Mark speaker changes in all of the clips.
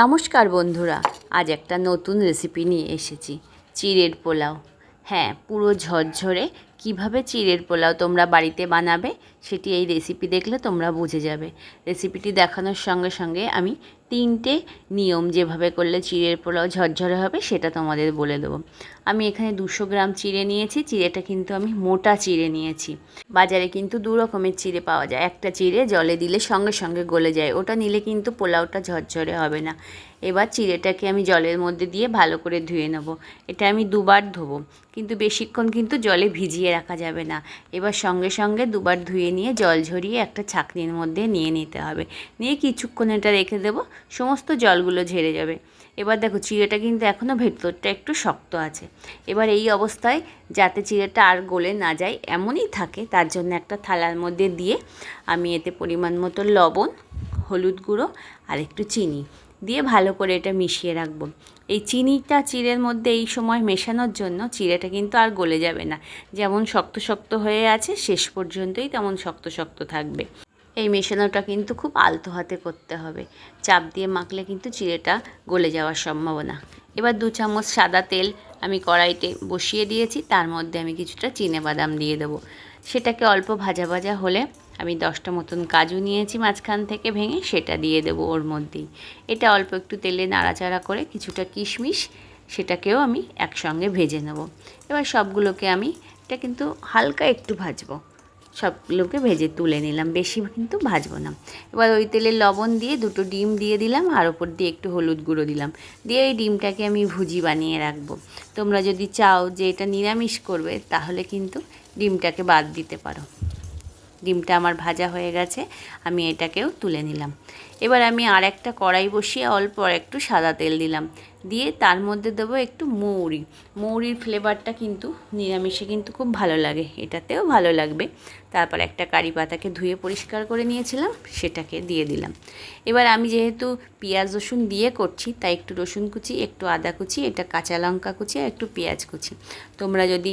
Speaker 1: নমস্কার বন্ধুরা, আজ একটা নতুন রেসিপি নিয়ে এসেছি, চিড়ের পোলাও। হ্যাঁ পুরো ঝরঝরে কীভাবে চিড়ের পোলাও তোমরা বাড়িতে বানাবে, সেটি এই রেসিপি দেখলে তোমরা বুঝে যাবে। রেসিপিটি দেখানোর সঙ্গে সঙ্গে আমি তিনটে নিয়ম যেভাবে করলে চিড়ের পোলাও ঝরঝরে হবে, সেটা তোমাদের বলে দেবো। আমি এখানে দুশো গ্রাম চিড়ে নিয়েছি, চিড়েটা কিন্তু আমি মোটা চিড়ে নিয়েছি। বাজারে কিন্তু দু রকমের চিড়ে পাওয়া যায়। একটা চিড়ে জলে দিলে সঙ্গে সঙ্গে গলে যায়, ওটা নিলে কিন্তু পোলাওটা ঝরঝরে হবে না। এবার চিড়েটাকে আমি জলের মধ্যে দিয়ে ভালো করে ধুয়ে নেব। এটা আমি দুবার ধোবো, কিন্তু বেশিক্ষণ কিন্তু জলে ভিজিয়ে রাখা যাবে না। এবার সঙ্গে সঙ্গে দুবার ধুয়ে নিয়ে জল ঝরিয়ে একটা ছাঁকনির মধ্যে নিয়ে নিতে হবে। নিয়ে কিছুক্ষণ এটা রেখে দেবো। সমস্ত জলগুলো ঝেড়ে যাবে। এবার দেখো, চিড়েটা কিন্তু এখনও ভেতরটা একটু শক্ত আছে। এবার এই অবস্থায় যাতে চিড়েটা আর গলে না যায়, এমনই থাকে। তার জন্য একটা থালার মধ্যে দিয়ে আমি এতে পরিমাণ মতো লবণ, হলুদ গুঁড়ো আর একটু চিনি দিয়ে ভালো করে এটা মিশিয়ে রাখব। এই চিনিটা চিড়ের মধ্যে এই সময় মেশানোর জন্য চিড়েটা কিন্তু আর গলে যাবে না। যেমন শক্ত শক্ত হয়ে আছে, শেষ পর্যন্তই তেমন শক্ত শক্ত থাকবে। এই মেশানোটা কিন্তু খুব আলতো হাতে করতে হবে। চাপ দিয়ে মাখলে কিন্তু চিড়েটা গলে যাওয়ার সম্ভাবনা। এবার দু চামচ সাদা তেল আমি কড়াইতে বসিয়ে দিয়েছি, তার মধ্যে আমি কিছুটা চিনে বাদাম দিয়ে দেবো। সেটাকে অল্প ভাজা ভাজা হলে আমি দশটা মতন কাজু নিয়েছি মাঝখান থেকে ভেঙে, সেটা দিয়ে দেবো ওর মধ্যেই। এটা অল্প একটু তেলে নাড়াচাড়া করে কিছুটা কিশমিশ, সেটাকেও আমি একসঙ্গে ভেজে নেব। এবার সবগুলোকে আমি, এটা কিন্তু হালকা একটু ভাজবো। সবগুলোকে ভেজে তুলে নিলাম, বেশি কিন্তু ভাজবো না। এবার ওই তেলে লবণ দিয়ে দুটো ডিম দিয়ে দিলাম, আর ওপর দিয়ে একটু হলুদ গুঁড়ো দিলাম। দিয়ে এই ডিমটাকে আমি ভুজি বানিয়ে রাখব। তোমরা যদি চাও যে এটা নিরামিষ করবে, তাহলে কিন্তু ডিমটাকে বাদ দিতে পারো। ডিমটা আমার ভাজা হয়ে গেছে, আমি এটাকেও তুলে নিলাম। এবার আমি আর একটা কড়াই বসিয়ে অল্প একটু সাদা তেল দিলাম। দিয়ে তার মধ্যে দেবো একটু মৌরি। মৌরির ফ্লেভারটা কিন্তু নিরামিষে কিন্তু খুব ভালো লাগে, এটাতেও ভালো লাগবে। তারপর একটা কারি পাতাকে ধুয়ে পরিষ্কার করে নিয়েছিলাম, সেটাকে দিয়ে দিলাম। এবার আমি যেহেতু পেঁয়াজ রসুন দিয়ে করছি, তাই একটু রসুন কুচি, একটু আদা কুচি, এটা কাঁচা লঙ্কা কুচি আর একটু পেঁয়াজ কুচি। তোমরা যদি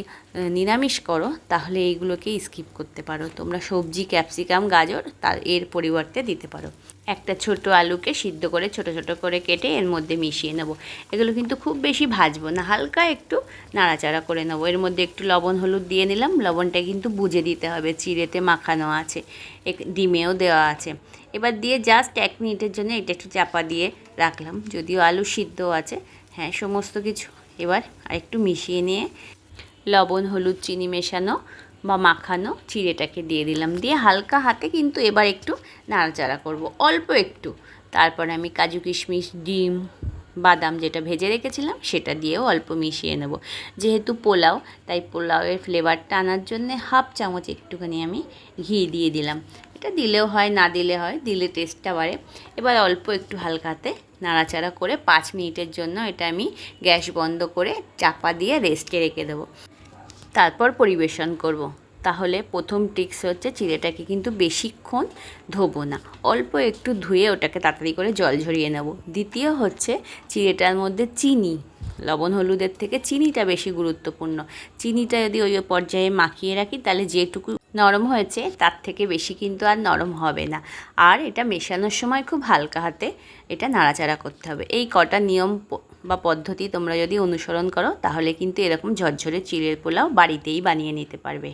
Speaker 1: নিরামিষ করো, তাহলে এইগুলোকে স্কিপ করতে পারো। তোমরা সবজি ক্যাপসিকাম গাজর, তার, এর পরিবর্তে দিতে পারো। একটা ছোট আলুকে সিদ্ধ করে ছোট ছোট করে কেটে এর মধ্যে মিশিয়ে নেব। এগুলো কিন্তু খুব বেশি ভাজবো না, হালকা একটু নাড়াচাড়া করে নেব। এর মধ্যে একটু লবণ, হলুদ দিয়ে নিলাম, লবণটা কিন্তু বুঝে দিতে হবে, চিড়েতে মাখানো আছে ডিমেও দেওয়া আছে। এবার দিয়ে জাস্ট এক মিনিটের জন্য এটা একটু চাপা দিয়ে রাখলাম, যদিও আলু সিদ্ধ আছে। হ্যাঁ সমস্ত কিছু এবার আরেকটু মিশিয়ে নিয়ে লবণ, হলুদ, চিনি মেশানো বা মাখানো চিড়েটাকে দিয়ে দিলাম। দিয়ে হালকা হাতে কিন্তু এবার একটু নাড়াচাড়া করব, অল্প একটু। তারপরে আমি কাজু কিশমিশ, ডিম বাদাম যেটা ভেজে রেখেছিলাম, সেটা দিয়েও অল্প মিশিয়ে নেব। যেহেতু পোলাও, তাই পোলাওয়ের ফ্লেভারটা আনার জন্য হাফ চামচ একটুখানি আমি ঘি দিয়ে দিলাম। এটা দিলেও হয়, না দিলে হয়, দিলে টেস্টটা বাড়ে। এবার অল্প একটু হালকাতে নাড়াচাড়া করে পাঁচ মিনিটের জন্য এটা আমি গ্যাস বন্ধ করে চাপা দিয়ে রেস্টে রেখে দেবো। তারপর পরিবেশন করব। তাহলে প্রথম টিক্স হচ্ছে চিড়েটাকে কিন্তু বেশিক্ষণ ধোবো না। অল্প একটু ধুয়ে ওটাকে তাড়াতাড়ি করে জল ঝরিয়ে নেব। দ্বিতীয় হচ্ছে চিড়েটার মধ্যে চিনি। লবণ হলুদের থেকে চিনিটা বেশি গুরুত্বপূর্ণ। চিনিটা যদি ওই পর্যায়ে মাখিয়ে রাখি, তাহলে যেটুকু নরম হয়েছে, তার থেকে বেশি কিন্তু আর নরম হবে না। আর এটা মেশানোর সময় খুব হালকা হাতে এটা নাড়াচাড়া করতে হবে। এই কটা নিয়ম বা পদ্ধতি তোমরা যদি অনুসরণ করো, তাহলে কিন্তু এরকম ঝরঝরে চিড়ের পোলাও বাড়িতেই বানিয়ে নিতে পারবে।